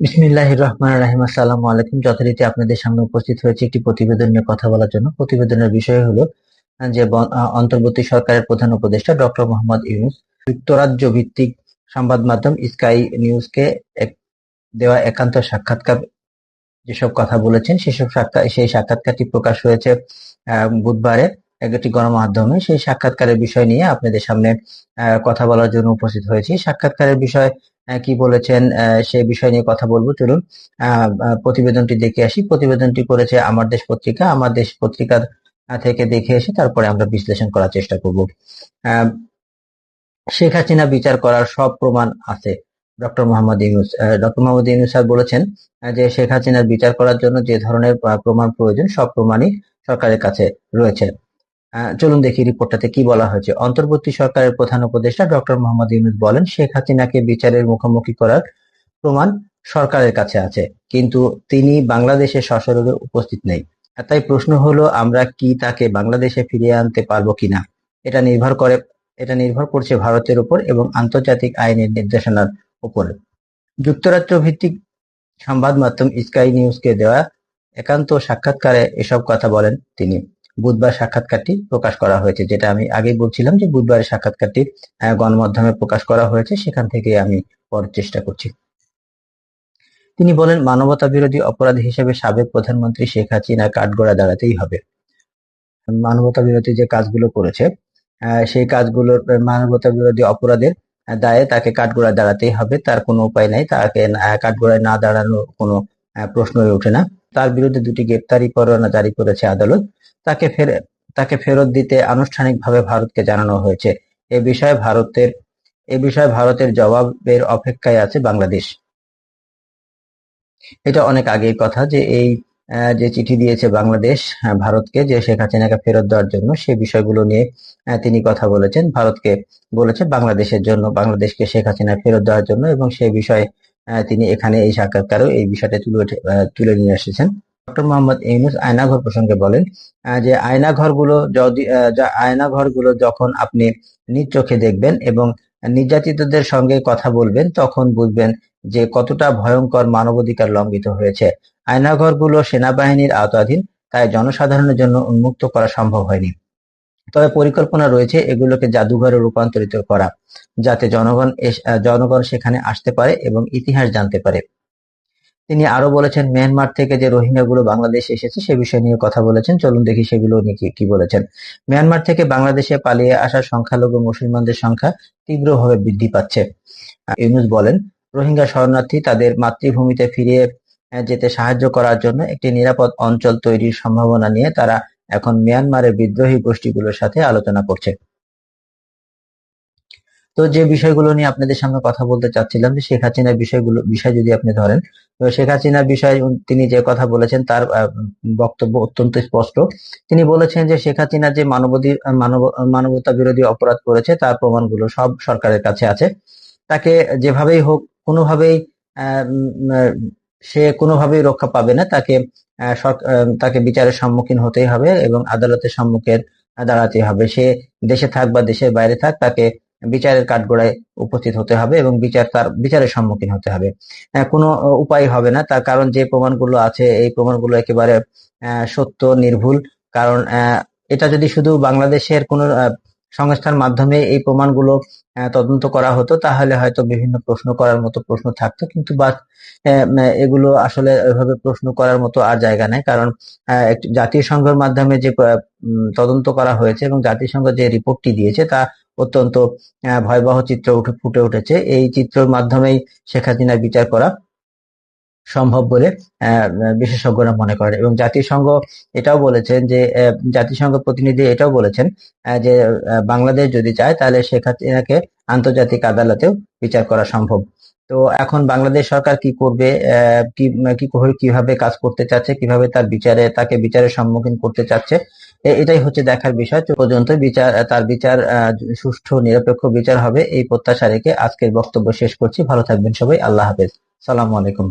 বিসমিল্লাহ রহমান রাহিম। আসসালামু আলাইকুম। যথারীতি আপনাদের সামনে উপস্থিত হয়েছে একটি প্রতিবেদন নিয়ে কথা বলার জন্য। প্রতিবেদনের বিষয় হলো, যে অন্তর্বর্তী সরকারের প্রধান উপদেষ্টা ডক্টর মোহাম্মদ ইউনুস যুক্তরাজ্য ভিত্তিক সংবাদ মাধ্যম স্কাই নিউজকে এক- দেওয়া একান্ত সাক্ষাৎকার যেসব কথা বলেছেন, সেসব সাক্ষাৎ সেই সাক্ষাৎকারটি প্রকাশ হয়েছে বুধবারে। একটি গণমাধ্যমে সেই সাক্ষাৎকারের বিষয় নিয়ে আপনাদের সামনে কথা বলার জন্য উপস্থিত হয়েছি। সাক্ষাৎকারের বিষয় কি বলেছেন সেই বিষয় নিয়ে কথা বলব। চলুন প্রতিবেদনটি দেখে আসি। প্রতিবেদনটি করেছে আমার দেশ পত্রিকা। আমার দেশ পত্রিকার থেকে দেখে এসে তারপরে আমরা বিশ্লেষণ করার চেষ্টা করব। শেখ হাসিনা বিচার করার সব প্রমাণ আছে। Doctor Mohammad Yunus doctor Mohammad Yunus sir বলেছেন যে শেখ হাসিনার বিচার করার জন্য যে ধরনের প্রমাণ প্রয়োজন, সব প্রমাণই সরকারের কাছে রয়েছে। চলুন দেখি রিপোর্টটাতে কি বলা হয়েছে। অন্তর্বর্তী সরকারের প্রধান উপদেষ্টা ডক্টর মোহাম্মদ ইউনুস বলেন, শেখ হাসিনাকে বিচারের মুখোমুখি করার প্রমাণ সরকারের কাছে আছে, কিন্তু তিনি বাংলাদেশে সশরীরে উপস্থিত নেই। তাই প্রশ্ন হলো, আমরা কি তাকে বাংলাদেশে ফিরিয়ে আনতে পারব কিনা এটা নির্ভর করে, এটা নির্ভর করছে ভারতের উপর এবং আন্তর্জাতিক আইনের নির্দেশনার উপর। যুক্তরাষ্ট্র ভিত্তিক সংবাদ মাধ্যম স্কাই নিউজকে দেওয়া একান্ত সাক্ষাৎকারে এসব কথা বলেন তিনি। বুধবার সাক্ষাৎকারটি প্রকাশ করা হয়েছে, যেটা আমি আগেই বলছিলাম যে বুধবারের সাক্ষাৎকারটি গণমাধ্যমে প্রকাশ করা হয়েছে, সেখান থেকে আমি পড়ার চেষ্টা করছি। তিনি বলেন, মানবতা বিরোধী অপরাধ হিসেবে সাবেক প্রধানমন্ত্রী শেখ হাসিনা কাঠগড়া দাঁড়াতেই হবে। মানবতা বিরোধী যে কাজগুলো করেছে সেই কাজগুলোর, মানবতা বিরোধী অপরাধের দায়ে তাকে কাঠগড়ায় দাঁড়াতেই হবে, তার কোনো উপায় নাই, তাকে কাঠগড়ায় না দাঁড়ানোর কোনো প্রশ্নই ওঠে না। তার বিরুদ্ধে দুটি গ্রেপ্তারি পরোয়ানা জারি করেছে আদালত। তাকে ফের তাকে ফেরত দিতে আনুষ্ঠানিকভাবে ভারতকে জানানো হয়েছে। এ বিষয়ে ভারতের এ বিষয়ে ভারতের জবাবের অপেক্ষায় আছে বাংলাদেশ। এটা অনেক আগের কথা যে এই যে চিঠি দিয়েছে বাংলাদেশ ভারতকে যে শেখ হাসিনাকে ফেরত দেওয়ার জন্য সেই বিষয়গুলো নিয়ে তিনি কথা বলেছেন। ভারতকে বলেছে বাংলাদেশের জন্য, বাংলাদেশকে শেখ হাসিনা ফেরত দেওয়ার জন্য এবং সেই বিষয়ে তিনি এখানে এই সাক্ষাৎকারেও এই বিষয়টা তুলে তুলে নিয়ে এসেছেন। ডক্টর মোহাম্মদ ইউনুস আয়নাঘর প্রসঙ্গে বলেন যে আয়নাঘরগুলো যদি আয়নাঘরগুলো যখন আপনি নিজ চোখে দেখবেন এবং নির্যাতিতদের সঙ্গে কথা বলবেন, তখন বুঝবেন যে কতটা ভয়ঙ্কর মানবাধিকার লঙ্ঘিত হয়েছে। আয়নাঘরগুলো সেনাবাহিনীর আওতাধীন, তাই জনসাধারণের জন্য উন্মুক্ত করা সম্ভব হয়নি। তবে পরিকল্পনা রয়েছে এগুলোকে জাদুঘরে রূপান্তরিত করা যাতে জনগণ জনগণ সেখানে আসতে পারে এবং ইতিহাস জানতে পারে। তিনি আরও বলেছেন মিয়ানমার থেকে যে রোহিঙ্গাগুলো বাংলাদেশে এসেছে সে বিষয় নিয়ে কথা বলেছেন। চলুন দেখি সেগুলো কি- বলেছেন। মিয়ানমার থেকে বাংলাদেশে পালিয়ে আসা সংখ্যালঘু মুসলমানদের সংখ্যা তীব্রভাবে বৃদ্ধি পাচ্ছে। ইউনুস বলেন রোহিঙ্গা শরণার্থী তাদের মাতৃভূমিতে ফিরে আহ, যেতে সাহায্য করার জন্য একটি নিরাপদ অঞ্চল তৈরির সম্ভাবনা নিয়ে তারা এখন মিয়ানমারের বিদ্রোহী গোষ্ঠীগুলোর সাথে আলোচনা করছে। তো যে বিষয়গুলো নিয়ে আপনাদের সামনে কথা বলতে চাচ্ছিলাম, যে শেখ হাসিনার বিষয়গুলো বিষয় যদি আপনি ধরেন, তো শেখ হাসিনার বিষয়ে তিনি যে কথা বলেছেন তার বক্তব্য অত্যন্ত স্পষ্ট। তিনি বলেছেন যে শেখ হাসিনা যে মানবাধি মানব মানবতা বিরোধী অপরাধ করেছে, তার প্রমাণগুলো সব সরকারের কাছে আছে। তাকে যেভাবেই হোক, কোনোভাবেই সে কোনোভাবেই রক্ষা পাবে না। তাকে তাকে বিচারের সম্মুখীন হতেই হবে এবং আদালতের সম্মুখের দাঁড়াতে হবে। সে দেশে থাক বা দেশের বাইরে থাক, তাকে বিচারের কাঠগোড়ায় উপস্থিত হতে হবে এবং বিচার তার, বিচারের সম্মুখীন হতে হবে। কোনো উপায় হবে না। তার কারণ যে প্রমাণগুলো আছে, এই প্রমাণগুলো একেবারে সত্য, নির্ভুল। কারণ এটা যদি শুধু বাংলাদেশের কোনো সংস্থার মাধ্যমে এই প্রমাণগুলো তদন্ত করা হতো, তাহলে হয়তো বিভিন্ন প্রশ্ন করার মতো প্রশ্ন থাকতো, কিন্তু বা এগুলো আসলে এভাবে প্রশ্ন করার মতো আর জায়গা নাই, কারণ জাতীয় সংঘের মাধ্যমে যে তদন্ত করা হয়েছে এবং জাতিসংঘ যে রিপোর্টটি দিয়েছে, তা অত্যন্ত ভয়াবহ চিত্র উঠে, ফুটে উঠেছে। এই চিত্রের মাধ্যমেই শেখ হাসিনার বিচার করা সম্ভব বলে বিশেষজ্ঞরা মনে করেন এবং জাতিসংঘ এটাও বলেছেন যে জাতিসংঘ প্রতিনিধি এটাও বলেছেন যে বাংলাদেশ যদি চায় তাহলে হাসিনাকে আন্তর্জাতিক আদালতেও বিচার করা সম্ভব। তো এখন বাংলাদেশ সরকার কি করবে কি কীভাবে কাজ করতে চাচ্ছে, কীভাবে তার বিচারে, তাকে বিচারের সম্মুখীন করতে চাচ্ছে এটাই হচ্ছে দেখার বিষয়। পর্যন্ত বিচার, তার বিচার সুষ্ঠু, নিরপেক্ষ বিচার হবে, এই প্রত্যাশা রেখে আজকের বক্তব্য শেষ করছি। ভালো থাকবেন সবাই। আল্লাহ হাফেজ। সালাম আলাইকুম।